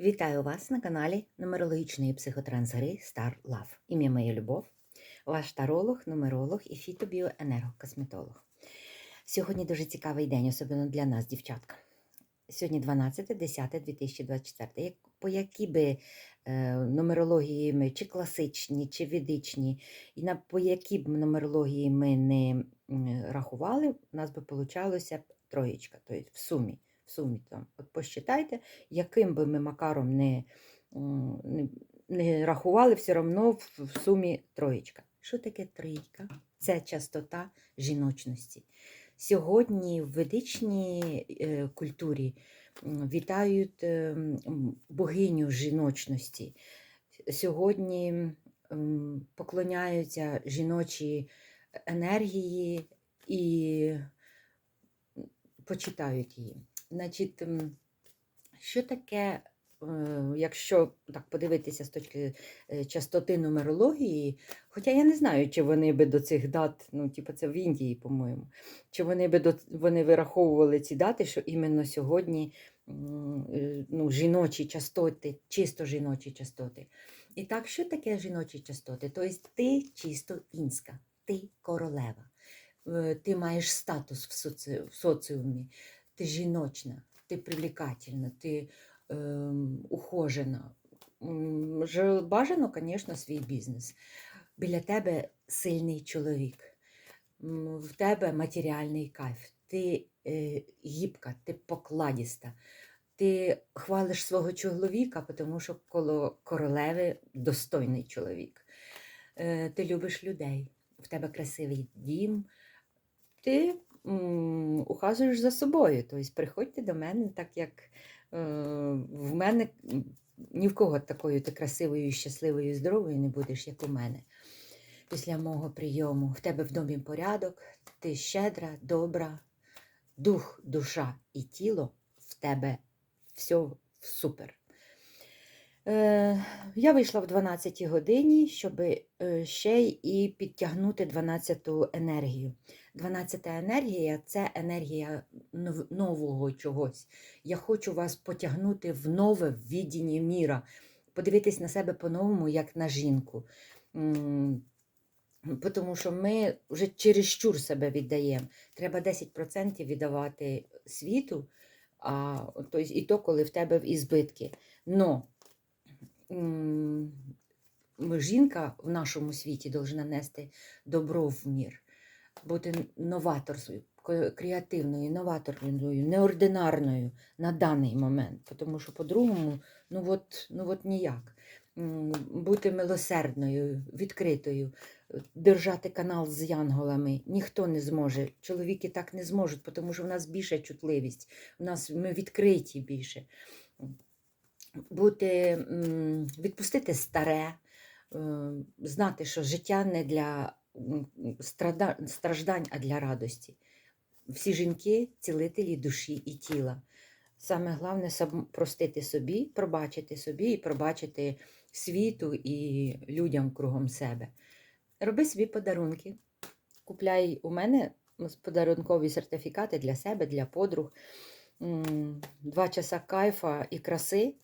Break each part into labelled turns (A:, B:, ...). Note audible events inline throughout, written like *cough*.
A: Вітаю вас на каналі нумерологічної психотрансгри Star Love. Ім'я моє Любов, ваш таролог, нумеролог і фітобіоенергокосметолог. Сьогодні дуже цікавий день, особливо для нас, дівчатка. Сьогодні 12.10.2024. Як, по які би е, нумерології ми, чи класичні, чи ведичні, і на, по які б нумерології ми не рахували, у нас би получалося троєчка, тобто в сумі. В сумі там. От посчитайте, яким би ми макаром не, не, не рахували, все одно в, в сумі троєчка. Що таке трійка? Це частота жіночності. Сьогодні в ведичній е, культурі вітають е, богиню жіночності. Сьогодні м, поклоняються жіночі енергії і почитають її. Значить, що таке, е, якщо так подивитися з точки е, частоти нумерології, хоча я не знаю, чи вони би до цих дат, ну, типу, це в Індії, по-моєму, чи вони би до, вони вираховували ці дати, що іменно сьогодні е, ну, жіночі частоти, чисто жіночі частоти. І так, що таке жіночі частоти? Тобто ти чисто інська, ти королева. Ти маєш статус в соціумі, ти жіночна, ти привлекательна, ти ем, ухожена. Бажано, звісно, свій бізнес. Біля тебе сильний чоловік, в тебе матеріальний кайф, ти е, гібка, ти покладіста. Ти хвалиш свого чоловіка, тому що коло королеви достойний чоловік. Е, Ти любиш людей, в тебе красивий дім, ти ухажуєш за собою. Тобто приходьте до мене, так як е, в мене ні в кого такою ти красивою, щасливою здоровою не будеш, як у мене. Після мого прийому в тебе в домі порядок, ти щедра, добра, дух, душа і тіло в тебе все супер. Е, я вийшла в 12 годині, щоб е, ще і підтягнути 12-ту енергію. 12-та енергія це енергія нового чогось. Я хочу вас потягнути в нове ввідіння міра, подивитись на себе по-новому, як на жінку. Тому що ми вже чересчур себе віддаємо. Треба 10% віддавати світу, а, тобто, і то, коли в тебе в ізбитки. Но жінка в нашому світі повинна нести добро в мір, бути новаторською, креативною, новаторною, неординарною на даний момент. Тому що по-другому, ну от, ну от ніяк. Бути милосердною, відкритою, держати канал з янголами ніхто не зможе. Чоловіки так не зможуть, тому що в нас більша чутливість, у нас ми відкриті більше бути, відпустити старе, е, знати, що життя не для страждань, а для радості. Всі жінки цілителі душі і тіла. Саме головне простити собі, пробачити собі і пробачити світу і людям кругом себе. Роби собі подарунки. Купляй у мене подарункові сертифікати для себе, для подруг. Два часа кайфа і краси,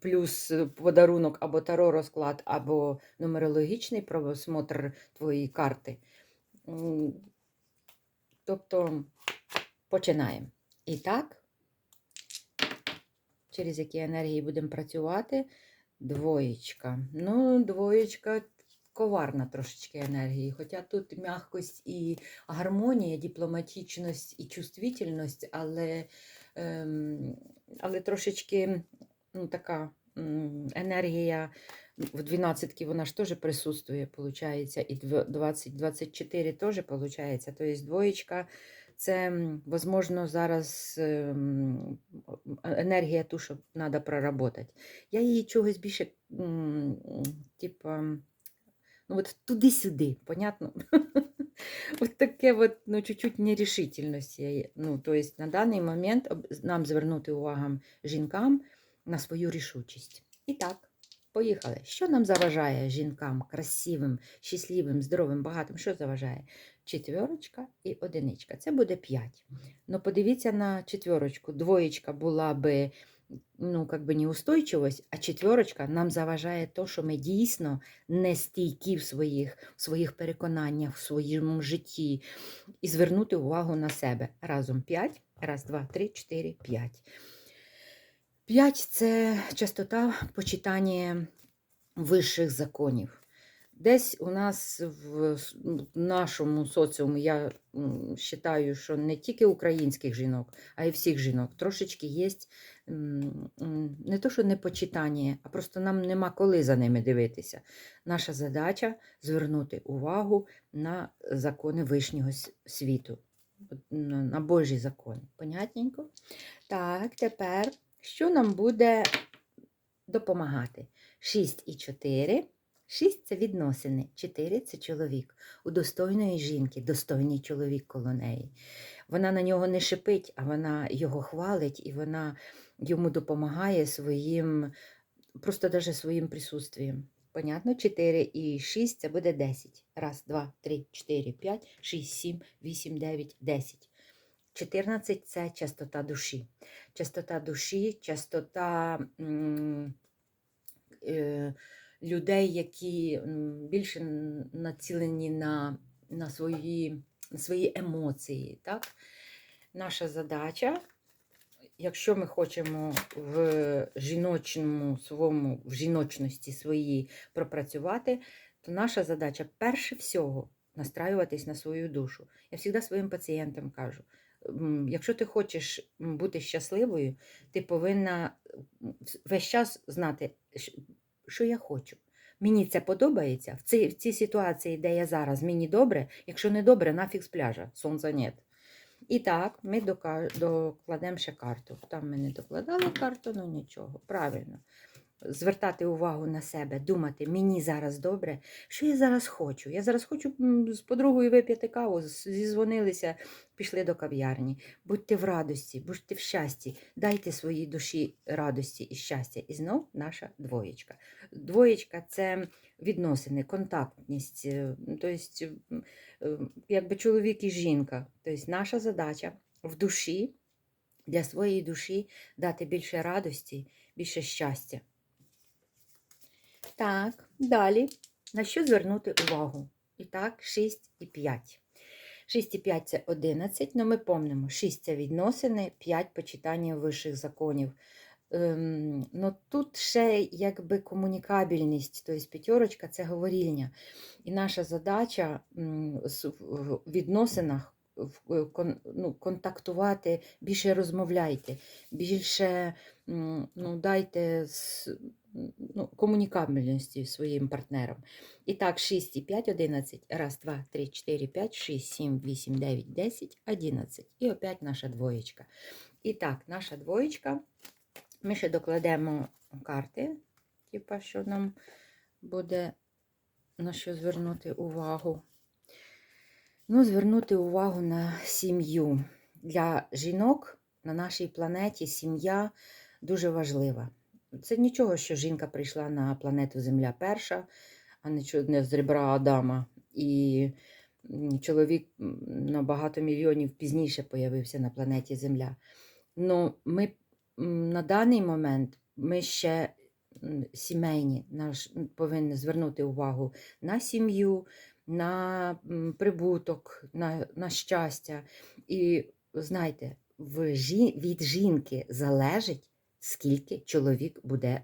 A: плюс е, подарунок або таро розклад, або нумерологічний просмотр твоєї карти. Тобто починаємо. І так, через які енергії будемо працювати. Двоєчка. Ну, двоєчка коварна трошечки енергії. Хоча тут м'якость і гармонія, дипломатичність і чувствительність, але, ем, але трошечки ну, така енергія в 12 вона ж теж присутствує, виходить, і 20-24 теж виходить. Тобто двоєчка це, м, возможно, зараз ем, енергія ту, що треба проработати. Я її чогось більше, типа, ну от туди-сюди, понятно? *laughs* От таке от, ну, чуть-чуть нерішительності. Ну, то есть на даний момент нам звернути увагу жінкам на свою рішучість. І так, поїхали. Що нам заважає жінкам красивим, щасливим, здоровим, багатим? Що заважає? Четверочка і одиничка. Це буде 5. Ну, подивіться на четверочку. Двоєчка була би ну, как бы неустойчивость, а четверочка нам заважає то, що ми дійсно не стійкі в своїх, в своїх переконаннях, в своєму житті, і звернути увагу на себе. Разом 5. Раз, два, три, чотири, п'ять. П'ять це частота почитання вищих законів. Десь у нас в нашому соціумі, я вважаю, що не тільки українських жінок, а й всіх жінок трошечки є не то, що не почитання, а просто нам нема коли за ними дивитися. Наша задача звернути увагу на закони вишнього світу, на Божі закони. Понятненько? Так, тепер що нам буде допомагати? 6 і 4. 6 це відносини, 4 це чоловік. У достойної жінки достойний чоловік коло неї. Вона на нього не шипить, а вона його хвалить і вона йому допомагає своїм, просто даже своїм присутствием. Понятно? 4 і 6 це буде 10. Раз, два, три, 4, 5, 6, 7, 8, 9, 10. 14 це частота душі. Частота душі, частота е, людей, які більше націлені на, на, свої, на свої емоції. Так? Наша задача, якщо ми хочемо в жіночному своєму, в жіночності своїй пропрацювати, то наша задача перше всього настраюватись на свою душу. Я завжди своїм пацієнтам кажу. Якщо ти хочеш бути щасливою, ти повинна весь час знати, що я хочу. Мені це подобається. В цій, в цій ситуації, де я зараз, мені добре. Якщо не добре, нафіг з пляжа, сонця нет. І так, ми докладемо ще карту. Там ми не докладали карту, ну нічого. Правильно. Звертати увагу на себе, думати, мені зараз добре, що я зараз хочу. Я зараз хочу з подругою вип'яти каву, зізвонилися, пішли до кав'ярні. Будьте в радості, будьте в щасті, дайте своїй душі радості і щастя. І знов наша двоєчка. Двоєчка це відносини, контактність, е, тобто, е, якби чоловік і жінка. Тобто наша задача в душі, для своєї душі дати більше радості, більше щастя. Так, далі. На що звернути увагу? І так, 6 і 5. 6 і 5 це 11, але ми помнимо, 6 це відносини, 5 почитання вищих законів. Ем, ну, тут ще якби комунікабельність, тобто п'ятерочка це говорільня. І наша задача в відносинах ну, контактувати, більше розмовляйте, більше ну, дайте ну, комунікабельності своїм партнерам. І так, 6 і 5, 11. Раз, два, три, 4, 5, 6, 7, 8, 9, 10, 11. І опять наша двоєчка. І так, наша двоєчка. Ми ще докладемо карти, типа, що нам буде на що звернути увагу. Ну, звернути увагу на сім'ю. Для жінок на нашій планеті сім'я дуже важлива. Це нічого, що жінка прийшла на планету Земля перша, а не з ребра Адама. І чоловік м, на багато мільйонів пізніше появився на планеті Земля. Ну, ми на даний момент ми ще сімейні, наш повинні звернути увагу на сім'ю, на прибуток, на, на щастя. І знайте, в жі... від жінки залежить, скільки чоловік буде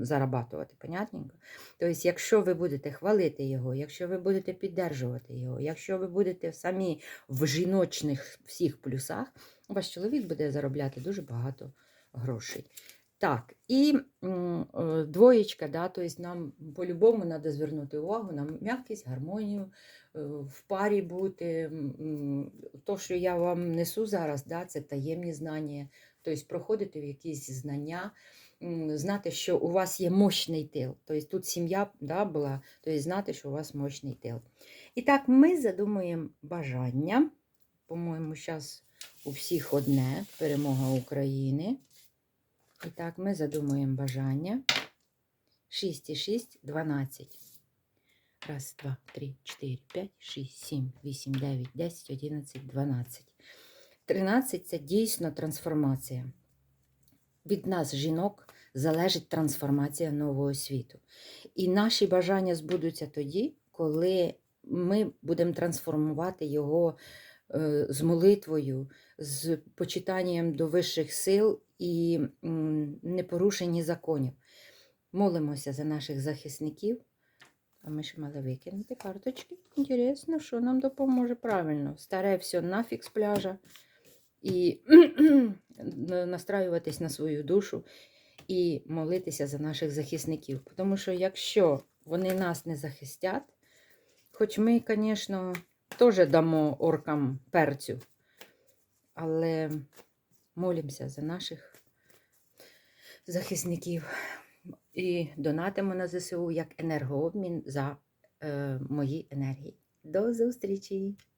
A: зарабатувати. Понятненько? Тобто, якщо ви будете хвалити його, якщо ви будете піддержувати його, якщо ви будете самі в жіночних всіх плюсах, ваш чоловік буде заробляти дуже багато грошей. Так, і е, двоєчка, да, тобто нам по-любому треба звернути увагу на м'якість, гармонію, е, в парі бути. То, що я вам несу зараз, да, це таємні знання, тобто проходити в якісь знання, знати, що у вас є мощний тил. Тобто тут сім'я да, була, тобто знати, що у вас мощний тил. І так, ми задумуємо бажання. По-моєму, зараз у всіх одне перемога України. І так, ми задумуємо бажання. 6 і 6, 12. Раз, два, три, 4, 5, 6, 7, 8, 9, 10, 11, 12. 13 це дійсно трансформація. від нас, жінок, залежить трансформація нового світу. І наші бажання збудуться тоді, коли ми будемо трансформувати його е, з молитвою, з почитанням до вищих сил і м, непорушенні законів. Молимося за наших захисників. А ми ще мали викинути карточки. Інтересно, що нам допоможе правильно. Старе все нафіг з пляжа. І *clears throat* настраюватись на свою душу і молитися за наших захисників. Тому що якщо вони нас не захистять, хоч ми, звісно, теж дамо оркам перцю, але молимося за наших захисників і донатимо на ЗСУ як енергообмін за е, мої енергії. До зустрічі!